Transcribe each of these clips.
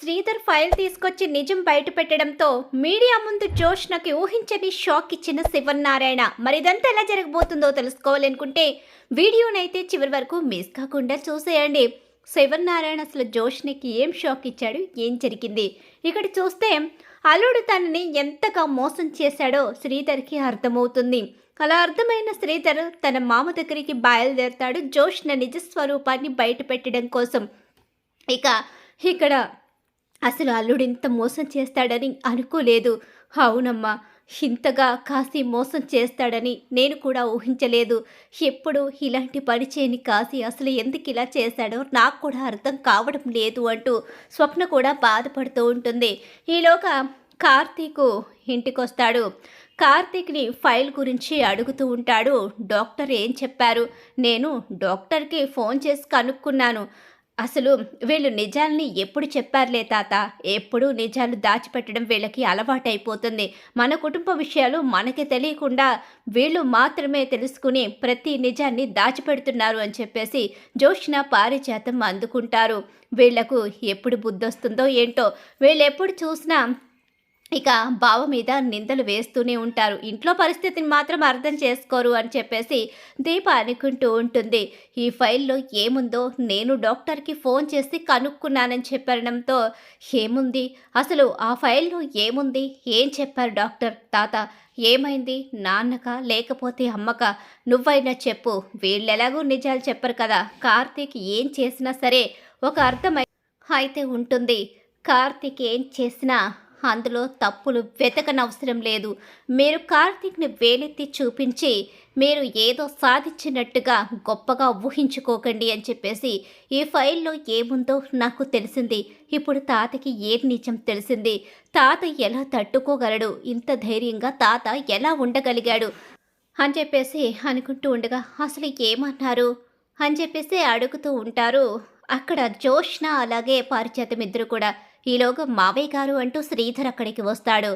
Sridhar file తీసుకొచ్చి నిజం బయటపెట్టడంతో media ముందు జోష్నకి ఊహించని షాక్ ఇచ్చిన శివన్నారాయణ. మరిదంతా ఎలా జరగబోతుందో తెలుసుకోవాలనుకుంటే వీడియోనైతే చివరి వరకు మిస్ కాకుండా చూసేయండి. శివనారాయణ అసలు జోష్నికి ఏం షాక్ ఇచ్చాడు? ఏం జరిగింది? ఇక్కడ చూస్తే అల్లుడు తనని ఎంతగా మోసం చేశాడో శ్రీధర్కి అర్థమవుతుంది. అలా అర్థమైన శ్రీధర్ తన మామ దగ్గరికి బయలుదేరతాడు జోష్న నిజ స్వరూపాన్ని బయట పెట్టడం కోసం. ఇక ఇక్కడ అసలు అల్లుడు ఇంత మోసం చేస్తాడని అనుకోలేదు. అవునమ్మా ఇంతగా కాశీ మోసం చేస్తాడని నేను కూడా ఊహించలేదు. ఎప్పుడు ఇలాంటి పని చేయని కాశీ అసలు ఎందుకు ఇలా చేశాడో నాకు కూడా అర్థం కావడం లేదు అంటూ స్వప్న కూడా బాధపడుతూ ఉంటుంది. ఈలోగా కార్తీకు ఇంటికొస్తాడు. కార్తీక్ని ఫైల్ గురించి అడుగుతూ ఉంటాడు. డాక్టర్ ఏం చెప్పారు? నేను డాక్టర్కి ఫోన్ చేసి కనుక్కున్నాను. అసలు వీళ్ళు నిజాల్ని ఎప్పుడు చెప్పారులే తాత? ఎప్పుడు నిజాలు దాచిపెట్టడం వీళ్ళకి అలవాటైపోతుంది. మన కుటుంబ విషయాలు మనకి తెలియకుండా వీళ్ళు మాత్రమే తెలుసుకుని ప్రతి నిజాన్ని దాచిపెడుతున్నారు అని చెప్పేసి జోష్న పారిజాతం అందుకుంటారు. వీళ్ళకు ఎప్పుడు బుద్ధొస్తుందో ఏంటో వీళ్ళు ఎప్పుడు చూసినా ఇక బావ మీద నిందలు వేస్తూనే ఉంటారు. ఇంట్లో పరిస్థితిని మాత్రం అర్థం చేసుకోరు అని చెప్పేసి దీప అనుకుంటూ ఉంటుంది. ఈ ఫైల్లో ఏముందో నేను డాక్టర్కి ఫోన్ చేసి కనుక్కున్నానని చెప్పడంతో ఏముంది? అసలు ఆ ఫైల్లో ఏముంది? ఏం చెప్పారు డాక్టర్? తాత ఏమైంది? నాన్నక లేకపోతే అమ్మక? నువ్వైనా చెప్పు. వీళ్ళెలాగూ నిజాలు చెప్పరు కదా. కార్తీక్ ఏం చేసినా సరే ఒక అర్థమై అయితే ఉంటుంది. కార్తీక్ ఏం చేసినా అందులో తప్పులు వెతకనవసరం లేదు. మీరు కార్తీక్ని వేలెత్తి చూపించి మీరు ఏదో సాధించినట్టుగా గొప్పగా ఊహించుకోకండి అని చెప్పేసి ఈ ఫైల్లో ఏముందో నాకు తెలిసింది. ఇప్పుడు తాతకి ఏ నిజం తెలిసింది? తాత ఎలా తట్టుకోగలడు? ఇంత ధైర్యంగా తాత ఎలా ఉండగలిగాడు? అని చెప్పేసి అనుకుంటూ ఉండగా అసలు ఏమన్నారు? అని చెప్పేసి అడుగుతూ ఉంటారు. అక్కడ జోష్న అలాగే పారిచేతం ఇద్దరు కూడా. ఈలోగా మావయ్య గారు అంటూ శ్రీధర్ అక్కడికి వస్తాడు.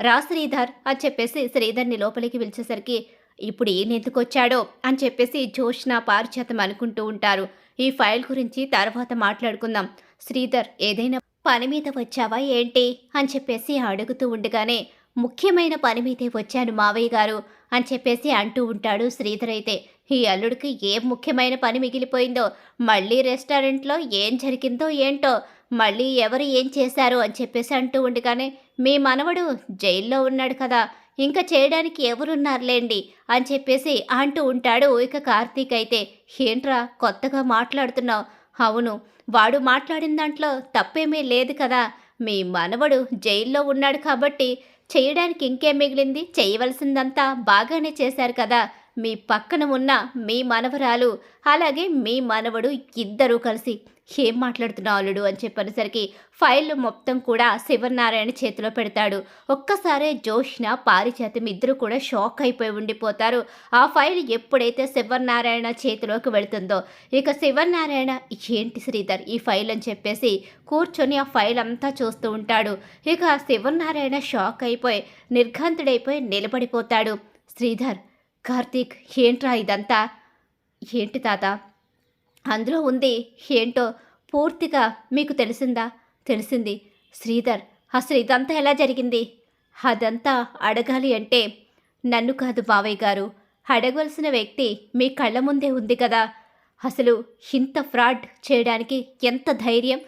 రా శ్రీధర్ అని చెప్పేసి శ్రీధర్ని లోపలికి పిలిచేసరికి ఇప్పుడు ఈయన ఎందుకు వచ్చాడో? అని చెప్పేసి జోష్న పారిచేతం అనుకుంటూ ఉంటారు. ఈ ఫైల్ గురించి తర్వాత మాట్లాడుకుందాం. శ్రీధర్ ఏదైనా పని మీద వచ్చావా ఏంటి? అని చెప్పేసి అడుగుతూ ఉండగానే ముఖ్యమైన పని మీదే వచ్చాను మావయ్య గారు అని చెప్పేసి అంటూ ఉంటాడు శ్రీధర్ అయితే. ఈ అల్లుడికి ఏం ముఖ్యమైన పని మిగిలిపోయిందో? మళ్ళీ రెస్టారెంట్లో ఏం జరిగిందో ఏంటో? మళ్ళీ ఎవరు ఏం చేశారు అని చెప్పేసి అంటూ ఉండగానే మీ మనవడు జైల్లో ఉన్నాడు కదా ఇంకా చేయడానికి ఎవరున్నారులేండి? అని చెప్పేసి అంటూ ఉంటాడు ఇక కార్తీక్ అయితే. ఏంట్రా కొత్తగా మాట్లాడుతున్నావు. అవును వాడు మాట్లాడిన దాంట్లో తప్పేమీ లేదు కదా మీ మనవడు జైల్లో ఉన్నాడు కాబట్టి చేయడానికి ఇంకేం మిగిలింది? చేయవలసిందంతా బాగానే చేశారు కదా మీ పక్కన ఉన్న మీ మనవరాలు అలాగే మీ మనవడు ఇద్దరూ కలిసి ఏం మాట్లాడుతున్నావు అల్లుడు అని చెప్పనేసరికి ఫైల్ మొత్తం కూడా శివనారాయణ చేతిలో పెడతాడు. ఒక్కసారే జోష్న పారిచేతం ఇద్దరు కూడా షాక్ అయిపోయి ఉండిపోతారు. ఆ ఫైల్ ఎప్పుడైతే శివనారాయణ చేతిలోకి వెళుతుందో ఇక శివనారాయణ ఏంటి శ్రీధర్ ఈ ఫైల్ అని చెప్పేసి కూర్చొని ఆ ఫైల్ అంతా చూస్తూ ఉంటాడు. ఇక శివనారాయణ షాక్ అయిపోయి నిర్ఘంతుడైపోయి నిలబడిపోతాడు. శ్రీధర్ కార్తీక్ ఏంట్రా ఇదంతా? ఏంటి తాత? అందులో ఉంది ఏంటో పూర్తిగా మీకు తెలిసిందా? తెలిసింది. శ్రీధర్ అసలు ఇదంతా ఎలా జరిగింది? అదంతా అడగాలి అంటే నన్ను కాదు బావయ్య గారు. అడగవలసిన వ్యక్తి మీ కళ్ళ ముందే ఉంది కదా. అసలు ఇంత ఫ్రాడ్ చేయడానికి ఎంత ధైర్యం?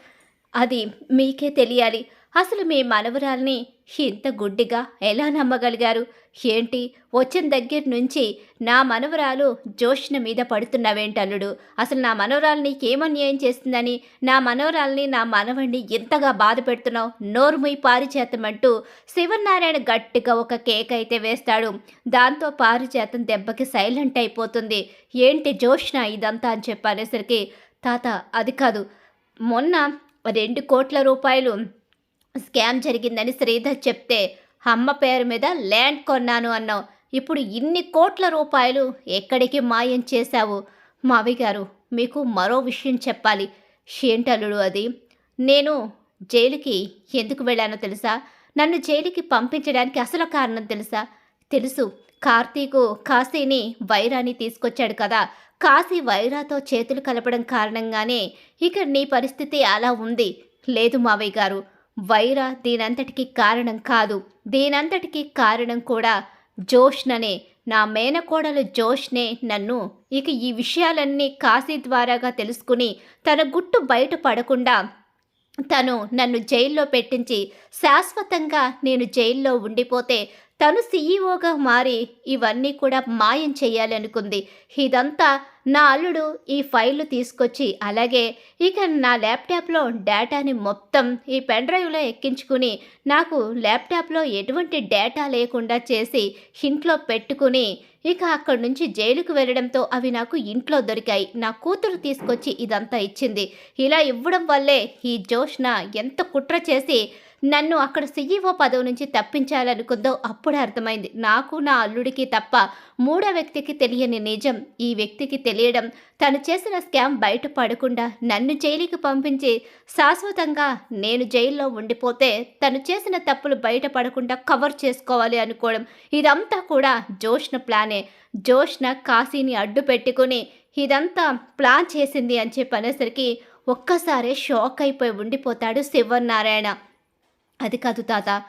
అది మీకే తెలియాలి. అసలు మీ మనవరాల్ని ఇంత గుడ్డిగా ఎలా నమ్మగలిగారు? ఏంటి? వచ్చిన దగ్గర నుంచి నా మనవరాలు జోష్న మీద పడుతున్నావేంటల్లుడు అసలు నా మనవరాలు నీకేమన్యాయం చేస్తుందని నా మనవరాల్ని నా మనవణ్ణి ఎంతగా బాధ పెడుతున్నావు? నోరుముయి పారిచేతమంటూ శివనారాయణ గట్టిగా ఒక కేక్ అయితే వేస్తాడు. దాంతో పారిచేతం దెబ్బకి సైలెంట్ అయిపోతుంది. ఏంటి జోష్న ఇదంతా అని చెప్పనేసరికి తాత అది కాదు. మొన్న రెండు కోట్ల రూపాయలు స్కామ్ జరిగిందని శ్రీధర్ చెప్తే అమ్మ పేరు మీద ల్యాండ్ కొన్నాను అన్నావు. ఇప్పుడు ఇన్ని కోట్ల రూపాయలు ఎక్కడికి మాయం చేశావు? మావి గారు మీకు మరో విషయం చెప్పాలి. ఏంటల్లుడు అది నేను జైలుకి ఎందుకు వెళ్ళానో తెలుసా? నన్ను జైలుకి పంపించడానికి అసలు కారణం తెలుసా? తెలుసు కార్తీకు కాశీని వైరాని తీసుకొచ్చాడు కదా. కాశీ వైరాతో చేతులు కలపడం కారణంగానే ఇక నీ పరిస్థితి అలా ఉంది. లేదు మావయ్య గారు వైర దీనంతటికి కారణం కాదు. దీనంతటికి కారణం కూడా జోష్ననే. నా మేనకోడలు జోష్నే నన్ను ఇక ఈ విషయాలన్నీ కాశీ ద్వారాగా తెలుసుకుని తన గుట్టు బయట పడకుండా తను నన్ను జైల్లో పెట్టించి శాశ్వతంగా నేను జైల్లో ఉండిపోతే తను సీఈఓగా మారి ఇవన్నీ కూడా మాయం చేయాలనుకుంది. ఇదంతా నా అల్లుడు ఈ ఫైళ్ళు తీసుకొచ్చి అలాగే ఇక నా ల్యాప్టాప్లో డేటాని మొత్తం ఈ పెన్ డ్రైవ్లో ఎక్కించుకుని నాకు ల్యాప్టాప్లో ఎటువంటి డేటా లేకుండా చేసి ఇంట్లో పెట్టుకుని ఇక అక్కడి నుంచి జైలుకు వెళ్ళడంతో అవి నాకు ఇంట్లో దొరికాయి. నా కూతురు తీసుకొచ్చి ఇదంతా ఇచ్చింది. ఇలా ఇవ్వడం వల్లే ఈ జోష్న ఎంత కుట్ర చేసి నన్ను అక్కడ సీఈఓ పదవి నుంచి తప్పించాలనుకుందో అప్పుడు అర్థమైంది. నాకు నా అల్లుడికి తప్ప మూడో వ్యక్తికి తెలియని నిజం. ఈ వ్యక్తికి తెలియడం తను చేసిన స్కామ్ బయటపడకుండా నన్ను జైలుకి పంపించి శాశ్వతంగా నేను జైల్లో ఉండిపోతే తను చేసిన తప్పులు బయటపడకుండా కవర్ చేసుకోవాలి అనుకోవడం. ఇదంతా కూడా జోష్న ప్లానే. జోష్న కాశీని అడ్డు పెట్టుకుని ఇదంతా ప్లాన్ చేసింది అని చెప్పి అనేసరికి ఒక్కసారే షాక్ అయిపోయి ఉండిపోతాడు శివనారాయణ అది కాదు తాత.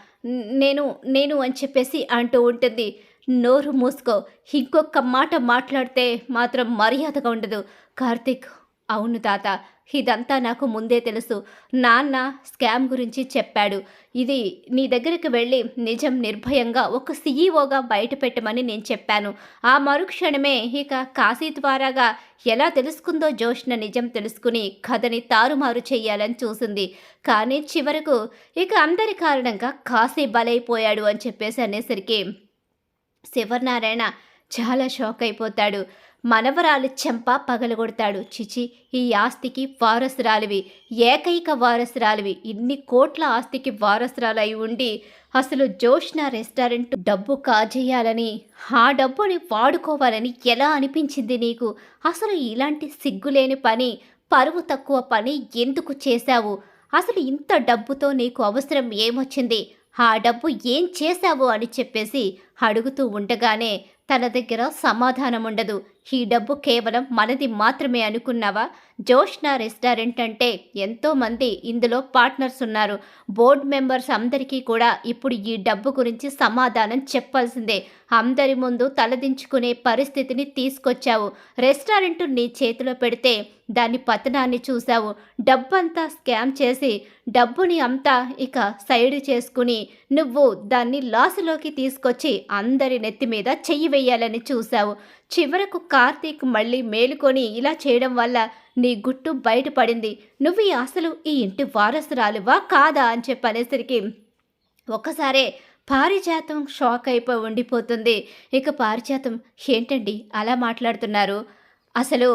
నేను నేను అని చెప్పేసి అంటూ ఉంటుంది. నోరు మూసుకో. ఇంకొక మాట మాట్లాడితే మాత్రం మర్యాదగా ఉండదు. కార్తీక్ అవును తాత ఇదంతా నాకు ముందే తెలుసు. నాన్న స్కామ్ గురించి చెప్పాడు. ఇది నీ దగ్గరికి వెళ్ళి నిజం నిర్భయంగా ఒక సీఈఓగా బయట పెట్టమని నేను చెప్పాను. ఆ మరుక్షణమే ఇక కాశీ ద్వారాగా ఎలా తెలుసుకుందో జోష్న నిజం తెలుసుకుని కథని తారుమారు చేయాలని చూసింది. కానీ చివరకు ఇక అందరి కారణంగా కాశీ బలైపోయాడు అని చెప్పేసి అనేసరికి శివనారాయణ చాలా షాక్ అయిపోతాడు. మనవరాలు చెంప పగలగొడతాడు. చిచి ఈ ఆస్తికి వారసురాలివి. ఏకైక వారసురాలివి. ఇన్ని కోట్ల ఆస్తికి వారసురాలు అయి ఉండి అసలు జోష్న రెస్టారెంట్ డబ్బు కాజేయాలని ఆ డబ్బుని వాడుకోవాలని ఎలా అనిపించింది నీకు? అసలు ఇలాంటి సిగ్గులేని పని పరువు తక్కువ పని ఎందుకు చేశావు? అసలు ఇంత డబ్బుతో నీకు అవసరం ఏమొచ్చింది? ఆ డబ్బు ఏం చేశావు అని చెప్పేసి అడుగుతూ ఉండగానే తన దగ్గర సమాధానం ఉండదు ఈ డబ్బు కేవలం మనది మాత్రమే అనుకున్నావా? జోష్నా రెస్టారెంట్ అంటే ఎంతోమంది ఇందులో పార్ట్నర్స్ ఉన్నారు. బోర్డ్ మెంబర్స్ అందరికీ కూడా ఇప్పుడు ఈ డబ్బు గురించి సమాధానం చెప్పాల్సిందే. అందరి ముందు తలదించుకునే పరిస్థితిని తీసుకొచ్చావు. రెస్టారెంట్ నీ చేతిలో పెడితే దాని పతనాన్ని చూశావు. డబ్బంతా స్కామ్ చేసి డబ్బుని అంతా ఇక సైడ్ చేసుకుని నువ్వు దాన్ని లాసులోకి తీసుకొచ్చి అందరి నెత్తి మీద చెయ్యి వేయాలని చూశావు. చివరకు కార్తీక్ మళ్ళీ మేలుకొని ఇలా చేయడం వల్ల నీ గుట్టు బయటపడింది. నువ్వు ఈ అసలు ఈ ఇంటి వారసురాలువా కాదా అని చెప్పనేసరికి ఒక్కసారే పారిజాతం షాక్ అయిపోయి ఉండిపోతుంది. ఇక పారిజాతం ఏంటండి అలా మాట్లాడుతున్నారు? అసలు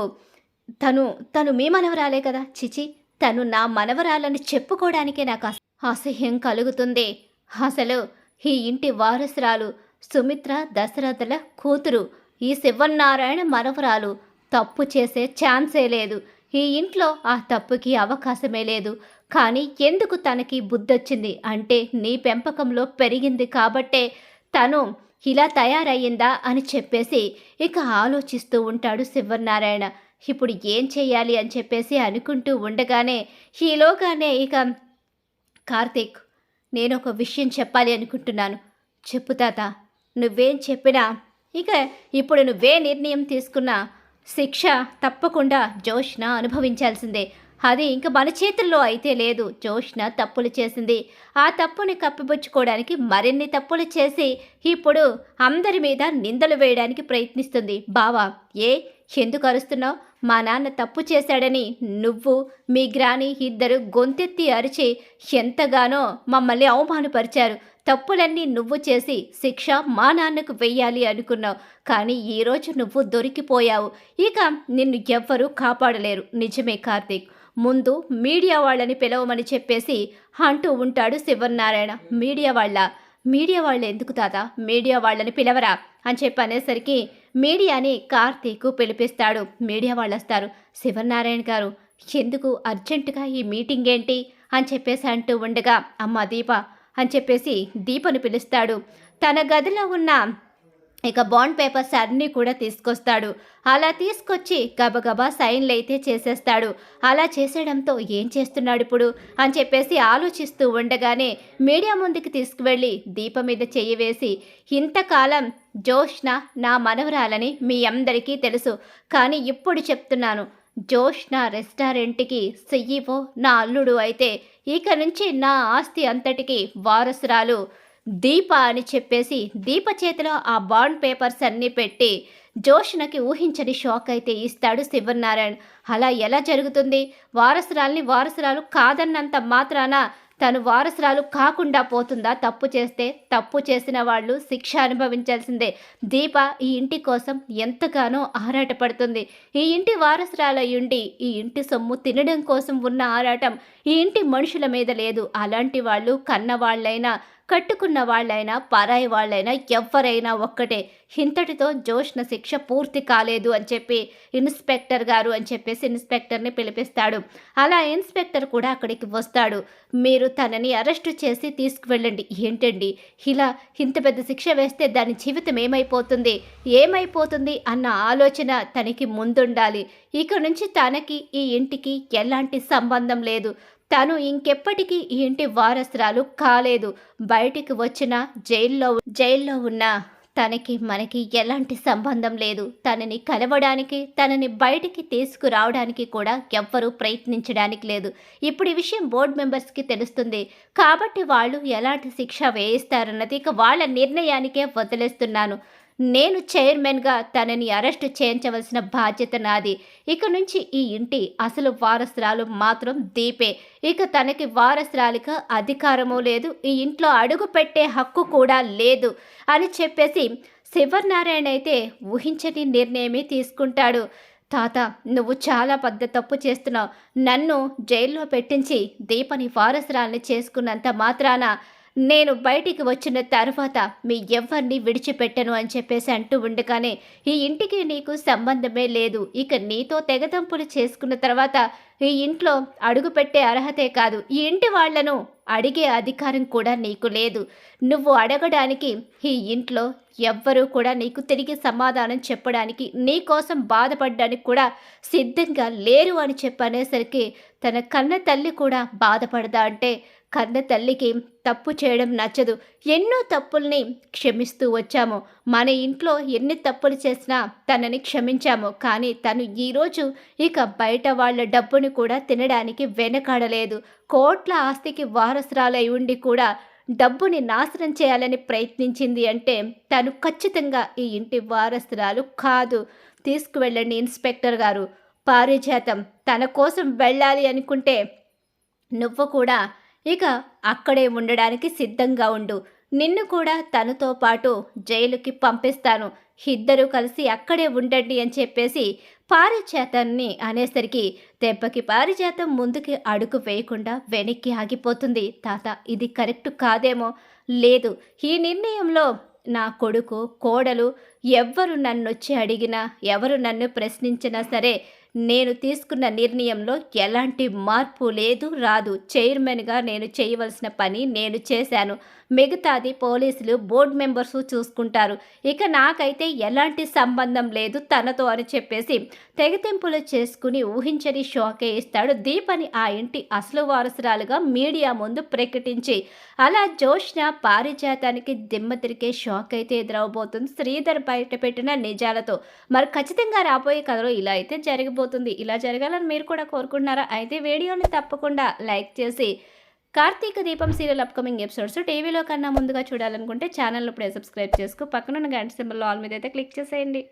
తను తను మీ మనవరాలే కదా? చిచి తను నా మనవరాలని చెప్పుకోవడానికే నాకు అసహ్యం కలుగుతుంది. అసలు ఈ ఇంటి వారసురాలు సుమిత్ర దశరథల కూతురు ఈ శివనారాయణ మనవరాలు తప్పు చేసే ఛాన్సే లేదు. ఈ ఇంట్లో ఆ తప్పుకి అవకాశమే లేదు. కానీ ఎందుకు తనకి బుద్ధొచ్చింది? అంటే నీ పెంపకంలో పెరిగింది కాబట్టే తను ఇలా తయారయ్యిందా అని చెప్పేసి ఇక ఆలోచిస్తూ ఉంటాడు శివనారాయణ ఇప్పుడు ఏం చేయాలి అని చెప్పేసి అనుకుంటూ ఉండగానే ఈలోగానే ఇక కార్తీక్ నేను ఒక విషయం చెప్పాలి అనుకుంటున్నాను. చెప్పు తాత నువ్వేం చెప్పినా ఇక ఇప్పుడు నువ్వే నిర్ణయం తీసుకున్న శిక్ష తప్పకుండా జోష్న అనుభవించాల్సిందే. అది ఇంక మన చేతుల్లో అయితే లేదు. జోష్న తప్పులు చేసింది. ఆ తప్పుని కప్పిపుచ్చుకోవడానికి మరిన్ని తప్పులు చేసి ఇప్పుడు అందరి మీద నిందలు వేయడానికి ప్రయత్నిస్తుంది. బావా ఏ ఎందుకు అరుస్తున్నావు? మా నాన్న తప్పు చేశాడని నువ్వు మీ గ్రాని ఇద్దరు గొంతెత్తి అరిచి ఎంతగానో మమ్మల్ని అవమానపరిచారు. తప్పులన్నీ నువ్వు చేసి శిక్ష మా నాన్నకు వెయ్యాలి అనుకున్నావు. కానీ ఈరోజు నువ్వు దొరికిపోయావు. ఇక నిన్ను ఎవ్వరూ కాపాడలేరు. నిజమే కార్తీక్. ముందు మీడియా వాళ్ళని పిలవమని చెప్పేసి అంటూ ఉంటాడు శివనారాయణ మీడియా వాళ్ళ? మీడియా వాళ్ళు ఎందుకు తాత? మీడియా వాళ్ళని పిలవరా? అని చెప్పి అనేసరికి మీడియాని కార్తీక్ పిలిపిస్తాడు. మీడియా వాళ్ళు వస్తారు శివనారాయణ గారు ఎందుకు? అర్జెంటుగా ఈ మీటింగ్ ఏంటి? అని చెప్పేసి అంటూ ఉండగా అమ్మ దీప అని చెప్పేసి దీపను పిలుస్తాడు. తన గదిలో ఉన్న ఇక బాండ్ పేపర్స్ అన్నీ కూడా తీసుకొస్తాడు. అలా తీసుకొచ్చి గబగబా సైన్లు అయితే చేసేస్తాడు. అలా చేసేయడంతో ఏం చేస్తున్నాడు ఇప్పుడు? అని చెప్పేసి ఆలోచిస్తూ ఉండగానే మీడియా ముందుకు తీసుకువెళ్ళి దీపం మీద చెయ్యి వేసి ఇంతకాలం జోష్న నా మనవరాలని మీ అందరికీ తెలుసు కానీ ఇప్పుడు చెప్తున్నాను. జోష్న రెస్టారెంట్కి సీఈఓ నా అల్లుడు అయితే ఇక నుంచి నా ఆస్తి అంతటికి వారసురాలు. దీప అని చెప్పేసి దీప చేతిలో ఆ బాండ్ పేపర్స్ అన్నీ పెట్టి జోష్నకి ఊహించని షాక్ అయితే ఇస్తాడు శివనారాయణ్. అలా ఎలా జరుగుతుంది? వారసురాల్ని వారసురాలు కాదన్నంత మాత్రాన తను వారసురాలు కాకుండా పోతుందా? తప్పు చేస్తే తప్పు చేసిన వాళ్ళు శిక్ష అనుభవించాల్సిందే. దీప ఈ ఇంటి కోసం ఎంతగానో ఆరాటపడుతుంది. ఈ ఇంటి వారసురాలయ్యుండి ఈ ఇంటి సొమ్ము తినడం కోసం ఉన్న ఆరాటం ఈ ఇంటి మనుషుల మీద లేదు. అలాంటి వాళ్ళు కన్నవాళ్ళైనా కట్టుకున్న వాళ్ళైనా పరాయి వాళ్ళైనా ఎవరైనా ఒక్కటే. ఇంతటితో జోష్న శిక్ష పూర్తి కాలేదు అని చెప్పి ఇన్స్పెక్టర్ గారు అని చెప్పేసి ఇన్స్పెక్టర్ని పిలిపిస్తాడు. అలా ఇన్స్పెక్టర్ కూడా అక్కడికి వస్తాడు. మీరు తనని అరెస్టు చేసి తీసుకువెళ్ళండి. ఏంటండి? ఇలా ఇంత పెద్ద శిక్ష వేస్తే దాని జీవితం ఏమైపోతుంది? ఏమైపోతుంది అన్న ఆలోచన తనకి ముందుండాలి. ఇక నుంచి తనకి ఈ ఇంటికి ఎలాంటి సంబంధం లేదు. తను ఇంకెప్పటికీ ఈ ఇంటి వారసురాలు కాలేదు. బయటికి వచ్చిన జైల్లో జైల్లో ఉన్న తనకి మనకి ఎలాంటి సంబంధం లేదు. తనని కలవడానికి తనని బయటికి తీసుకురావడానికి కూడా ఎవ్వరూ ప్రయత్నించడానికి లేదు. ఇప్పుడు ఈ విషయం బోర్డు మెంబర్స్కి తెలుస్తుంది. కాబట్టి వాళ్ళు ఎలాంటి శిక్ష వేయిస్తారన్నది ఇక వాళ్ళ నిర్ణయానికే వదిలేస్తున్నాను. నేను చైర్మన్గా తనని అరెస్టు చేయించవలసిన బాధ్యత నాది. ఇక నుంచి ఈ ఇంటి అసలు వారసురాలు మాత్రం దీపే. ఇక తనకి వారసురాలిగా అధికారము లేదు. ఈ ఇంట్లో అడుగు పెట్టే హక్కు కూడా లేదు అని చెప్పేసి శివనారాయణ అయితే ఊహించని నిర్ణయమే తీసుకుంటాడు. తాత నువ్వు చాలా పెద్ద తప్పు చేస్తున్నావు. నన్ను జైల్లో పెట్టించి దీపని వారసురాల్ని చేసుకున్నంత మాత్రాన నేను బయటికి వచ్చిన తర్వాత మీ ఎవరిని విడిచిపెట్టను అని చెప్పేసి అంటూ ఉండగానే ఈ ఇంటికి నీకు సంబంధమే లేదు. ఇక నీతో తెగదంపులు చేసుకున్న తర్వాత ఈ ఇంట్లో అడుగు పెట్టే అర్హతే కాదు. ఈ ఇంటి వాళ్ళను అడిగే అధికారం కూడా నీకు లేదు. నువ్వు అడగడానికి ఈ ఇంట్లో ఎవ్వరూ కూడా నీకు తిరిగి సమాధానం చెప్పడానికి నీ కోసం బాధపడడానికి కూడా సిద్ధంగా లేరు అని చెప్పనేసరికి తన కన్న తల్లి కూడా బాధపడదా అంటే కన్న తల్లికి తప్పు చేయడం నచ్చదు. ఎన్నో తప్పుల్ని క్షమిస్తూ వచ్చాము. మన ఇంట్లో ఎన్ని తప్పులు చేసినా తనని క్షమించాము. కానీ తను ఈరోజు ఇక బయట వాళ్ళ డబ్బుని కూడా తినడానికి వెనకాడలేదు. కోట్ల ఆస్తికి వారసురాలై ఉండి కూడా డబ్బుని నాశనం చేయాలని ప్రయత్నించింది అంటే తను ఖచ్చితంగా ఈ ఇంటి వారసురాలు కాదు. తీసుకువెళ్ళండి ఇన్స్పెక్టర్ గారు. పారిజాతం తన కోసం వెళ్ళాలి అనుకుంటే నువ్వు కూడా ఇక అక్కడే ఉండడానికి సిద్ధంగా ఉండు. నిన్ను కూడా తనతో పాటు జైలుకి పంపిస్తాను. ఇద్దరూ కలిసి అక్కడే ఉండండి అని చెప్పేసి పారిజాతాన్ని అనేసరికి దెబ్బకి పారిజాతం ముందుకి అడుగు వేయకుండా వెనక్కి ఆగిపోతుంది. తాత ఇది కరెక్ట్ కాదేమో? లేదు. ఈ నిర్ణయంలో నా కొడుకు కోడలు ఎవ్వరు నన్ను వచ్చి అడిగినా ఎవరు నన్ను ప్రశ్నించినా సరే నేను తీసుకున్న నిర్ణయంలో ఎలాంటి మార్పు లేదు రాదు. చైర్మన్గా నేను చేయవలసిన పని నేను చేశాను. మిగతాది పోలీసులు బోర్డు మెంబర్స్ చూసుకుంటారు. ఇక నాకైతే ఎలాంటి సంబంధం లేదు తనతో అని చెప్పేసి తెగతింపులు చేసుకుని ఊహించని షాకే ఇస్తాడు దీపని ఆ ఇంటి అసలు వారసురాలుగా మీడియా ముందు ప్రకటించి. అలా జోష్న పారిజాతానికి దిమ్మ తిరిగే షాక్ అయితే ఎదురవబోతుంది శ్రీధర్ బయట పెట్టిన నిజాలతో. మరి ఖచ్చితంగా రాబోయే కథలో ఇలా అయితే జరగబోతుంది ఇలా జరగాలని మీరు కూడా కోరుకుంటున్నారా? అయితే వీడియోని తప్పకుండా లైక్ చేసి కార్తీక దీపం సీరియల్ అప్కమింగ్ ఎపిసోడ్స్ టీవీలో కన్నా ముందుగా చూడాలనుకుంటే ఛానల్ ఇప్పుడే సబ్స్క్రైబ్ చేసుకో. పక్కనున్న గంట సింబల్ ఆల్ మీద అయితే క్లిక్ చేసేయండి.